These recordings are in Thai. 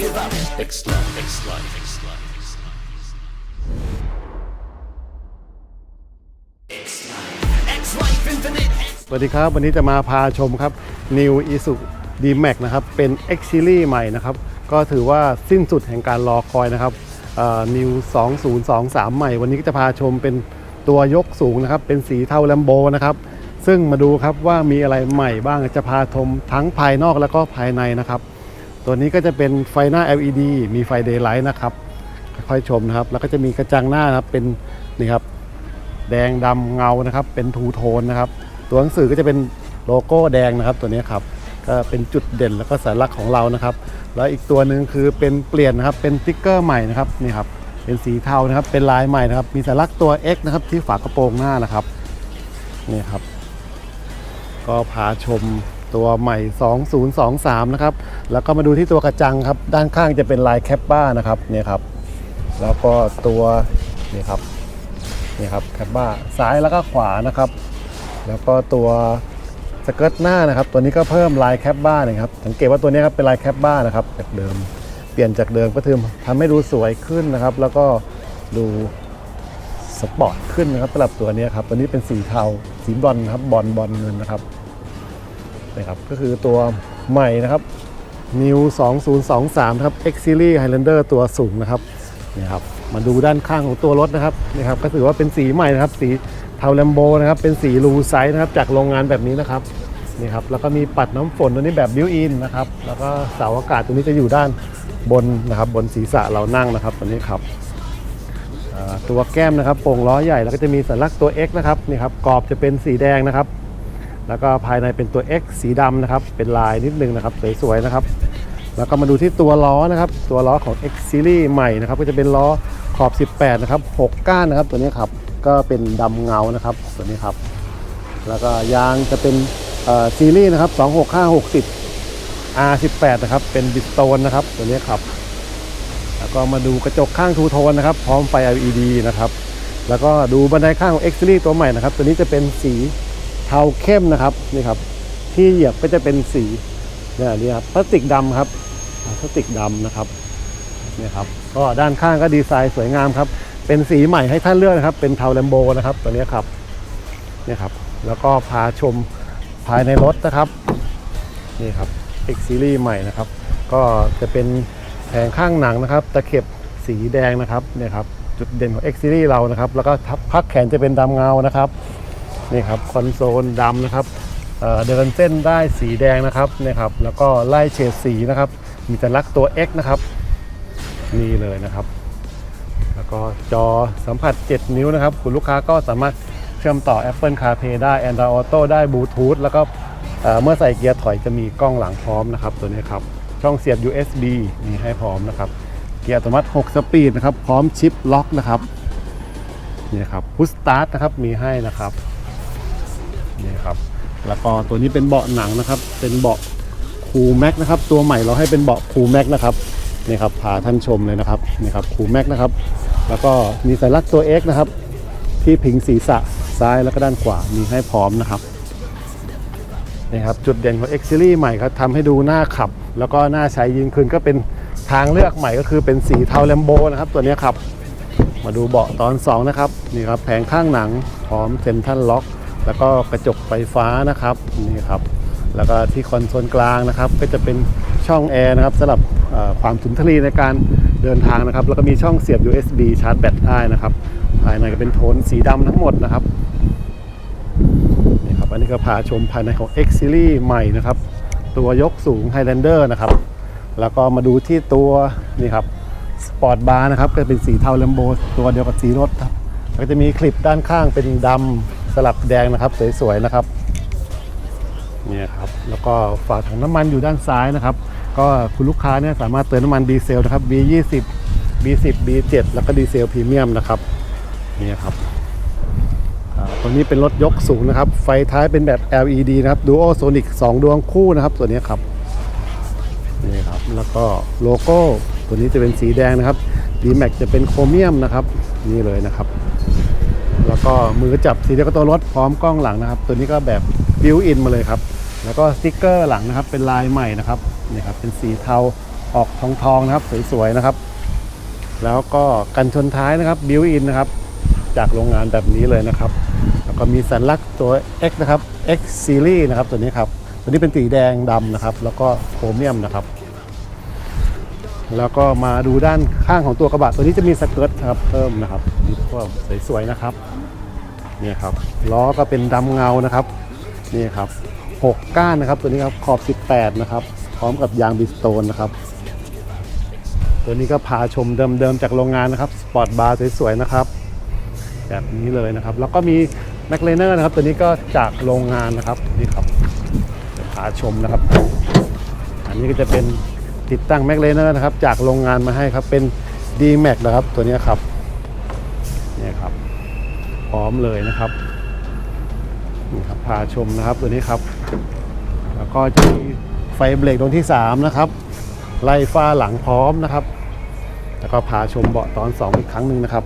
give up. X life, X life, X life, สวัสดีครับ วันนี้จะมาพาชมครับ New i s u d m a x นะครับ เป็น X Series ใหม่นะครับ ก็ถือว่าสิ้นสุดแห่งการรอคอยนะครับ New 2023 ใหม่ วันนี้ก็จะพาชมเป็นตัวยกสูงนะครับ เป็นสีเทาแลมโบนะครับ ซึ่งมาดูครับว่ามีอะไรใหม่บ้างจะพาชมทั้งภายนอกแล้วก็ภายในนะครับ ตัวนี้ก็จะเป็นไฟหน้า LED มีไฟ Daylight นะครับค่อยๆชมนะครับ แล้วก็จะมีกระจังหน้านะครับเป็นนี่ครับแดงดำเงานะครับ เป็นทูโทนนะครับ ตัวหนังสือก็จะเป็นโลโก้แดงนะครับ ตัวนี้ครับก็เป็นจุดเด่นแล้วก็สัญลักษณ์ของเรานะครับ แล้วอีกตัวหนึ่งคือเป็นเปลี่ยนนะครับเป็นสติ๊กเกอร์ใหม่นะครับนี่ครับเป็นสีเทานะครับ เป็นลายใหม่นะครับ มีสัญลักษณ์ตัว X นะครับที่ฝากระโปรงหน้านะครับนี่ครับ ก็พาชม ตัวใหม่ 2023 นะครับ แล้วก็มาดูที่ตัวกระจังครับ ด้านข้างจะเป็นลายแคปบ้านะครับเนี่ยครับ แล้วก็ตัวนี่ครับนี่ครับแคปบ้าซ้ายแล้วก็ขวานะครับ แล้วก็ตัวสเกิร์ตหน้านะครับ ตัวนี้ก็เพิ่มลายแคปบ้านะครับสังเกตว่าตัวนี้ครับเป็นลายแคปบ้านะครับจากเดิม เปลี่ยนจากเดิมก็คือทำให้ดูสวยขึ้นนะครับ แล้วก็ดูสปอร์ตขึ้นนะครับสำหรับตัวนี้ครับตัวนี้เป็นสีเทาสีบอลครับบอลบอลเงินนะครับ นะครับก็คือตัวใหม่นะครับ New 2023นะครับ X Series Highlander ตัวสูงนะครับนี่ครับมาดูด้านข้างของตัวรถนะครับนี่ครับก็ถือว่าเป็นสีใหม่นะครับ สีเทาแลมโบนะครับ เป็นสีรูไซส์นะครับ จากโรงงานแบบนี้นะครับนี่ครับแล้วก็มีปัดน้ำฝนตัวนี้แบบบิวอินนะครับ แล้วก็เสาอากาศตัวนี้จะอยู่ด้านบนนะครับ บนศีรษะเรานั่งนะครับตัวนี้ครับตัวแก้มนะครับโป่งล้อใหญ่แล้วก็จะมีสัญลักษณ์ตัว X นะครับนี่ครับกรอบจะเป็นสีแดงนะครับ แล้วก็ภายในเป็นตัว X สีดำนะครับ เป็นลายนิดนึงนะครับ สวยๆนะครับ แล้วก็มาดูที่ตัวล้อนะครับ ตัวล้อของ X Series ใหม่นะครับ ก็จะเป็นล้อขอบ 18 นะครับ 6 ก้านนะครับ ตัวนี้ครับ ก็เป็นดำเงานะครับ ตัวนี้ครับ แล้วก็ยางจะเป็นซีรีส์นะครับ26560 R18 นะครับ เป็นบิสโตนนะครับ ตัวนี้ครับ แล้วก็มาดูกระจกข้างทูโทนนะครับ พร้อมไฟ LED นะครับ แล้วก็ดูบันไดข้างของ X Series ตัวใหม่นะครับ ตัวนี้จะเป็นสี เทาเข้มนะครับนี่ครับ ที่เหยียบก็จะเป็นสีเนี่ยนี่ครับพลาสติกดำครับพลาสติกดำนะครับนี่ครับก็ด้านข้างก็ดีไซน์สวยงามครับ เป็นสีใหม่ให้ท่านเลือกนะครับ เป็นเทาแลมโบนะครับตัวนี้ครับนี่ครับ แล้วก็พาชมภายในรถนะครับนี่ครับ X Series ใหม่นะครับ ก็จะเป็นแผงข้างหนังนะครับ ตะเข็บสีแดงนะครับเนี่ยครับจุดเด่นของ X Series เรานะครับ แล้วก็พักแขนจะเป็นดำเงานะครับ นี่ครับคอนโซลดำนะครับเเดินเส้นได้สีแดงนะครับนี่ครับ แล้วก็ไล่เฉดสีนะครับ มีสัญลักตัว X นะครับนี่เลยนะครับ แล้วก็จอสัมผัส 7 นิ้วนะครับ คุณลูกค้าก็สามารถเชื่อมต่อ Apple CarPlay ได้ Android Auto ได้บลูทูธแล้วก็เเมื่อใส่เกียร์ถอยจะมีกล้องหลังพร้อมนะครับ ตัวนี้ครับ ช่องเสียบ USB มีให้พร้อมนะครับ เกียร์อัตโนมัติ 6 สปีดนะครับ พร้อมชิปล็อกนะครับนี่ครับพุชสตาร์ทนะครับมีให้นะครับ นี่ครับ แล้วก็ตัวนี้เป็นเบาะหนังนะครับ เป็นเบาะคูแม็กนะครับ ตัวใหม่เราให้เป็นเบาะคูแม็กนะครับนี่ครับพาท่านชมเลยนะครับนี่ครับคูแม็กนะครับ แล้วก็มีสัญลักษณ์ตัว X นะครับ ที่พิงศีรษะซ้ายแล้วก็ด้านขวามีให้พร้อมนะครับนี่ครับจุดเด่นของ X Series ใหม่ครับทำให้ดูหน้าขับ แล้วก็หน้าใช้ยิ่งขึ้นก็เป็นทางเลือกใหม่ก็คือเป็นสีเทาแลมโบนะครับ ตัวนี้ครับ มาดูเบาะตอน 2 นะครับ นี่ครับแผงข้างหนังพร้อมเซ็นทรัลล็อก แล้วก็กระจกไฟฟ้านะครับนี่ครับ แล้วก็ที่คอนโซลกลางนะครับ ก็จะเป็นช่องแอร์นะครับสำหรับความสุนทรีในการเดินทางนะครับ แล้วก็มีช่องเสียบ USB ชาร์จแบตได้นะครับ ภายในก็เป็นโทนสีดำทั้งหมดนะครับนี่ครับ อันนี้ก็พาชมภายในของ X Series ใหม่นะครับ ตัวยกสูง Highlander นะครับ แล้วก็มาดูที่ตัวนี่ครับสปอร์ตบาร์นะครับก็เป็นสีเทาแลมโบตัวเดียวกับสีรถครับก็จะมีคลิปด้านข้างเป็นดำ สลับแดงนะครับสวยๆนะครับเนี่ยครับแล้วก็ฝาถังน้ำมันอยู่ด้านซ้ายนะครับ ก็คุณลูกค้าเนี่ยสามารถเติมน้ำมันดีเซลนะครับ B20 B10 B7 แล้วก็ดีเซลพรีเมียมนะครับนี่ครับตัวนี้เป็นรถยกสูงนะครับ ไฟท้ายเป็นแบบ LED นะครับ Duo Sonic 2ดวงคู่นะครับ ตัวนี้ครับนี่ครับแล้วก็โลโก้ตัวนี้จะเป็นสีแดงนะครับ d m a x จะเป็นโครเมียมนะครับ นี่เลยนะครับ แล้วก็มือจับสีเดียวกับตัวรถพร้อมกล้องหลังนะครับ ตัวนี้ก็แบบบิวอินมาเลยครับ แล้วก็สติ๊กเกอร์หลังนะครับ เป็นลายใหม่นะครับนี่ครับเป็นสีเทาออกทองทองๆนะครับ สวยๆนะครับ แล้วก็กันชนท้ายนะครับบิวอินนะครับ จากโรงงานแบบนี้เลยนะครับ แล้วก็มีสัญลักษณ์ตัว X นะครับ X Series นะครับตัวนี้ครับตัวนี้เป็นสีแดงดำนะครับ แล้วก็โครเมียมนะครับ แล้วก็มาดูด้านข้างของตัวกระบะตัวนี้จะมีสเกิร์ตครับเพิ่มนะครับมีพวกสวยๆนะครับนี่ครับล้อก็เป็นดำเงานะครับนี่ครับหกก้านนะครับตัวนี้ครับขอบ 18 นะครับ พร้อมกับยางบิสโตนนะครับ ตัวนี้ก็พาชมเดิมๆจากโรงงานนะครับสปอร์ตบาร์สวยๆนะครับ แบบนี้เลยนะครับ แล้วก็มีแมคเลเนอร์นะครับ ตัวนี้ก็จากโรงงานนะครับนี่ครับพาชมนะครับ อันนี้ก็จะเป็น ติดตั้งแมคเลเนอร์นะครับ จากโรงงานมาให้ครับ เป็น d m a x นะครับ ตัวนี้ครับเนี่ยครับ พร้อมเลยนะครับนี่ครับพาชมนะครับตัวนี้ครับ แล้วก็จะมีไฟเบรกดวงที่ 3 นะครับ ไล่ฟ้าหลังพร้อมนะครับ แล้วก็พาชมเบาะตอน 2 อีกครั้งหนึ่งนะครับ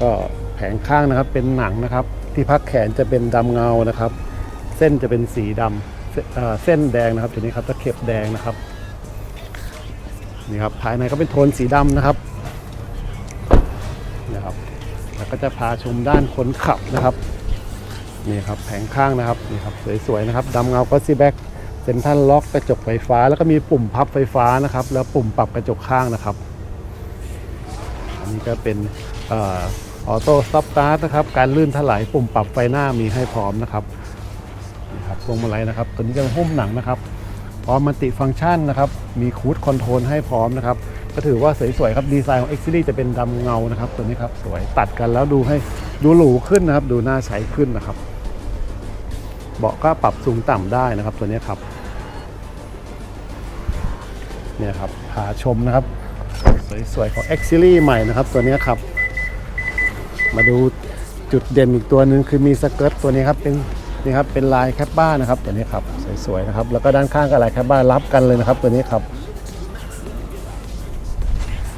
ก็แผงข้างนะครับเป็นหนังนะครับ ที่พักแขนจะเป็นดำเงานะครับ เส้นจะเป็นสีดำเส้นแดงนะครับตัวนี้ครับตะเข็บแดงนะครับ นี่ครับภายในก็เป็นโทนสีดำนะครับนะครับแล้วก็จะพาชมด้านคนขับนะครับนี่ครับแผงข้างนะครับนี่ครับสวยๆนะครับดำเงาก็ซีแบ็กเซ็นทรัลล็อกกระจกไฟฟ้า แล้วก็มีปุ่มพับไฟฟ้านะครับ แล้วปุ่มปรับกระจกข้างนะครับ อันนี้ก็เป็นออโต้สต็อปสตาร์ทนะครับการลื่นถลายปุ่มปรับไฟหน้ามีให้พร้อมนะครับนี่ครับพวงมาลัยนะครับตัวนี้จะเป็นหุ้มหนังนะครับ พร้อมมัลติฟังก์ชันนะครับ มีคูดคอนโทรลให้พร้อมนะครับ ก็ถือว่าสวยๆครับดีไซน์ของ X Series จะเป็นดำเงานะครับ ตัวนี้ครับสวยตัดกันแล้วดูให้ดูหรูขึ้นนะครับ ดูน่าใช้ขึ้นนะครับ เบาะก็ปรับสูงต่ำได้นะครับ ตัวนี้ครับเนี่ยครับพาชมนะครับสวยๆของ X Series ใหม่นะครับ ตัวนี้ครับ มาดูจุดเด่นอีกตัวหนึ่งคือมีสเกิร์ตตัวนี้ครับเป็น นี่ครับเป็นลายแคปบ้านะครับตัวนี้ครับสวยๆนะครับแล้วก็ด้านข้างก็ลายแคปบ้ารับกันเลยนะครับตัวนี้ครับ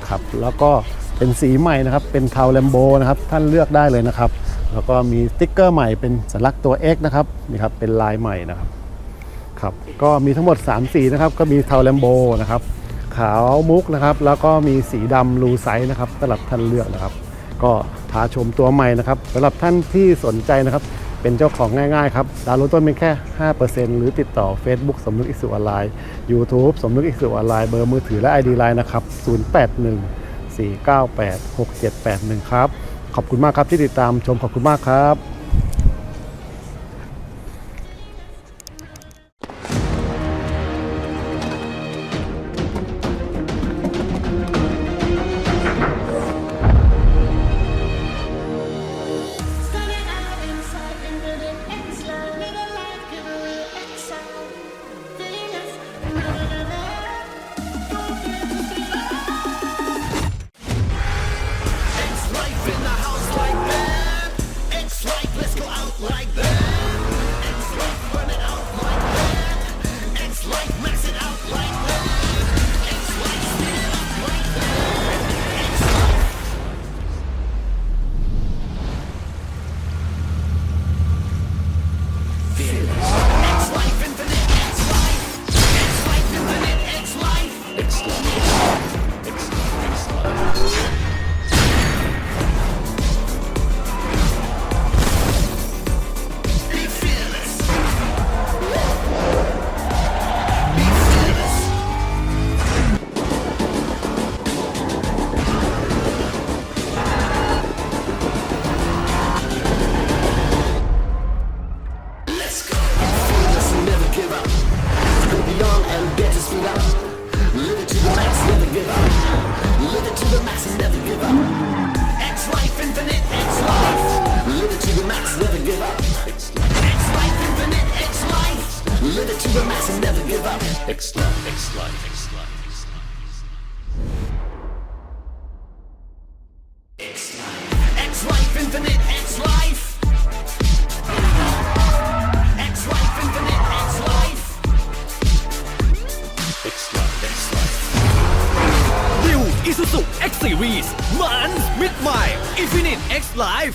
ครับแล้วก็เป็นสีใหม่นะครับเป็นเทาแลมโบนะครับท่านเลือกได้เลยนะครับ แล้วก็มีสติ๊กเกอร์ใหม่เป็นสัญลักษณ์ตัว X นะครับนี่ครับเป็นลายใหม่นะครับครับก็มีทั้งหมด 3 สีนะครับก็มีเทาแลมโบนะครับขาวมุกนะครับแล้วก็มีสีดำลูไซส์นะครับสำหรับท่านเลือกนะครับ ก็พาชมตัวใหม่นะครับสำหรับท่านที่สนใจนะครับ เป็นเจ้าของง่ายๆครับดาวน์โหลดต้นเป็นแค่ 5%หรือติดต่อ Facebook สมนึกอิสุออนไลน์ YouTube สมนึกอิสุออนไลน์เบอร์มือถือและ ID ไลน์นะครับ 081 498 6781 ครับ ขอบคุณมากครับที่ติดตามชมขอบคุณมากครับ and never give up. X life, X life, X life, X life. X life. X life, infinite X life. X life, infinite X life. X life, X life. Series มันมิดใหม่ Infinite X Live